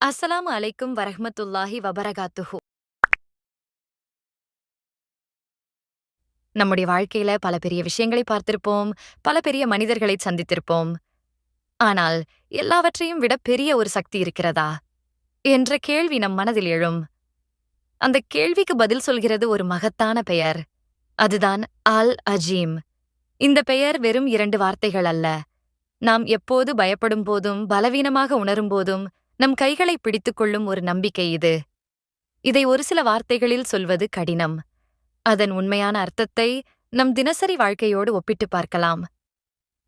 அஸ்ஸலாமு அலைக்கும் வரஹமத்துல்லாஹி வபரகாத்துஹு. நம்முடைய வாழ்க்கையில பல பெரிய விஷயங்களை பார்த்திருப்போம் பல பெரிய மனிதர்களை சந்தித்திருப்போம். ஆனால் எல்லாவற்றையும் விட பெரிய ஒரு சக்தி இருக்கிறதா? என்ற கேள்வி நம் மனதில் எழும். அந்த கேள்விக்கு பதில் சொல்கிறது ஒரு மகத்தான பெயர். அதுதான் அல் அஜீம் இந்த பெயர் வெறும் இரண்டு வார்த்தைகள் அல்ல. நாம் எப்போது பயப்படும் போதும் பலவீனமாக உணரும் போதும் நம் கைகளை பிடித்துக் கொள்ளும் ஒரு நம்பிக்கை இது. இதை ஒரு சில வார்த்தைகளில் சொல்வது கடினம். அதன் உண்மையான அர்த்தத்தை நம் தினசரி வாழ்க்கையோடு ஒப்பிட்டுப் பார்க்கலாம்.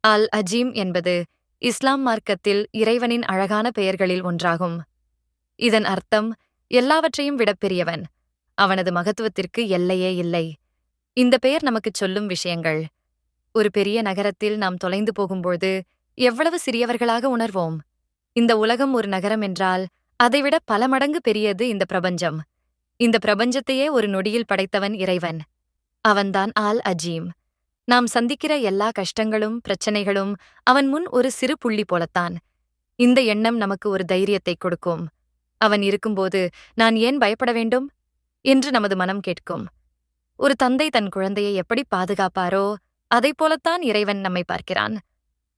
அல் அஜீம் என்பது இஸ்லாம் மார்க்கத்தில் இறைவனின் அழகான பெயர்களில் ஒன்றாகும். இதன் அர்த்தம் எல்லாவற்றையும் விட பெரியவன். அவனது மகத்துவத்திற்கு எல்லையே இல்லை. இந்த பெயர் நமக்குச் சொல்லும் விஷயங்கள். ஒரு பெரிய நகரத்தில் நாம் தொலைந்து போகும்போது எவ்வளவு சிறியவர்களாக உணர்வோம்? இந்த உலகம் ஒரு நகரம் என்றால் அதைவிட பல மடங்கு பெரியது இந்த பிரபஞ்சம். இந்த பிரபஞ்சத்தையே ஒரு நொடியில் படைத்தவன் இறைவன். அவன்தான் ஆல் அஜீம். நாம் சந்திக்கிற எல்லா கஷ்டங்களும் பிரச்சனைகளும் அவன் முன் ஒரு சிறு புள்ளி போலத்தான். இந்த எண்ணம் நமக்கு ஒரு தைரியத்தை கொடுக்கும். அவன் இருக்கும்போது நான் ஏன் பயப்பட வேண்டும்? என்று நமது மனம் கேட்கும். ஒரு தந்தை தன் குழந்தையை எப்படி பாதுகாப்பாரோ அதைப் போலத்தான் இறைவன் நம்மை பார்க்கிறான்.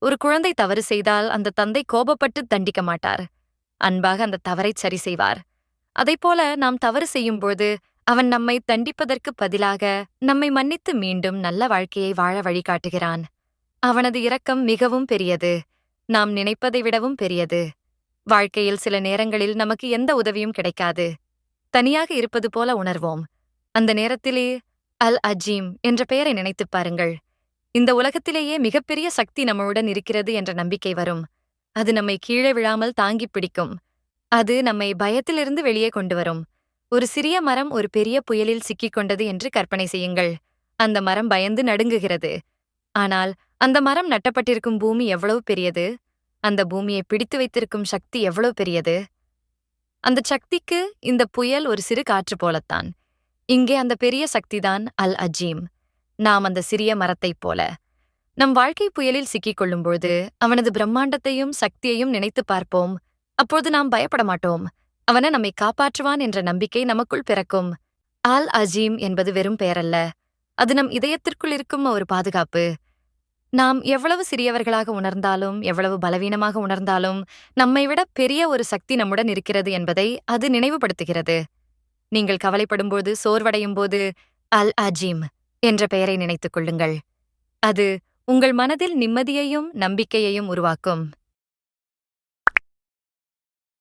ஒரு குழந்தை தவறு செய்தால் அந்த தந்தை கோபப்பட்டு தண்டிக்க மாட்டார். அன்பாக அந்த தவறைச் சரி செய்வார். அதைப்போல நாம் தவறு செய்யும்போது அவன் நம்மை தண்டிப்பதற்கு பதிலாக நம்மை மன்னித்து மீண்டும் நல்ல வாழ்க்கையை வாழ வழிகாட்டுகிறான். அவனது இரக்கம் மிகவும் பெரியது. நாம் நினைப்பதை விடவும் பெரியது. வாழ்க்கையில் சில நேரங்களில் நமக்கு எந்த உதவியும் கிடைக்காது. தனியாக இருப்பது போல உணர்வோம். அந்த நேரத்திலே அல் அஜீம் என்ற பெயரை நினைத்துப் பாருங்கள். இந்த உலகத்திலேயே மிகப்பெரிய சக்தி நம்முடன் இருக்கிறது என்ற நம்பிக்கை வரும். அது நம்மை கீழே விழாமல் தாங்கிப் பிடிக்கும். அது நம்மை பயத்திலிருந்து வெளியே கொண்டு வரும். ஒரு சிறிய மரம் ஒரு பெரிய புயலில் சிக்கிக் கொண்டது என்று கற்பனை செய்யுங்கள். அந்த மரம் பயந்து நடுங்குகிறது. ஆனால் அந்த மரம் நட்டப்பட்டிருக்கும் பூமி எவ்வளவு பெரியது? அந்த பூமியை பிடித்து வைத்திருக்கும் சக்தி எவ்வளவு பெரியது? அந்த சக்திக்கு இந்த புயல் ஒரு சிறு காற்று போலத்தான். இங்கே அந்த பெரிய சக்திதான் அல் அஜீம் நாம் அந்த சிறிய மரத்தைப் போல. நம் வாழ்க்கை புயலில் சிக்கிக் கொள்ளும்போது அவனது பிரம்மாண்டத்தையும் சக்தியையும் நினைத்துப் பார்ப்போம். அப்போது நாம் பயப்பட மாட்டோம். அவனை நம்மை காப்பாற்றுவான் என்ற நம்பிக்கை நமக்குள் பிறக்கும். ஆல் அஜீம் என்பது வெறும் பெயரல்ல. அது நம் இதயத்திற்குள் இருக்கும் ஒரு பாதுகாப்பு. நாம் எவ்வளவு சிறியவர்களாக உணர்ந்தாலும் எவ்வளவு பலவீனமாக உணர்ந்தாலும் நம்மை விட பெரிய ஒரு சக்தி நம்முடன் இருக்கிறது என்பதை அது நினைவுபடுத்துகிறது. நீங்கள் கவலைப்படும்போது சோர்வடையும் போது அல் அஜீம். என்ற பெயரை நினைத்துக் கொள்ளுங்கள். அது உங்கள் மனதில் நிம்மதியையும் நம்பிக்கையையும் உருவாக்கும்.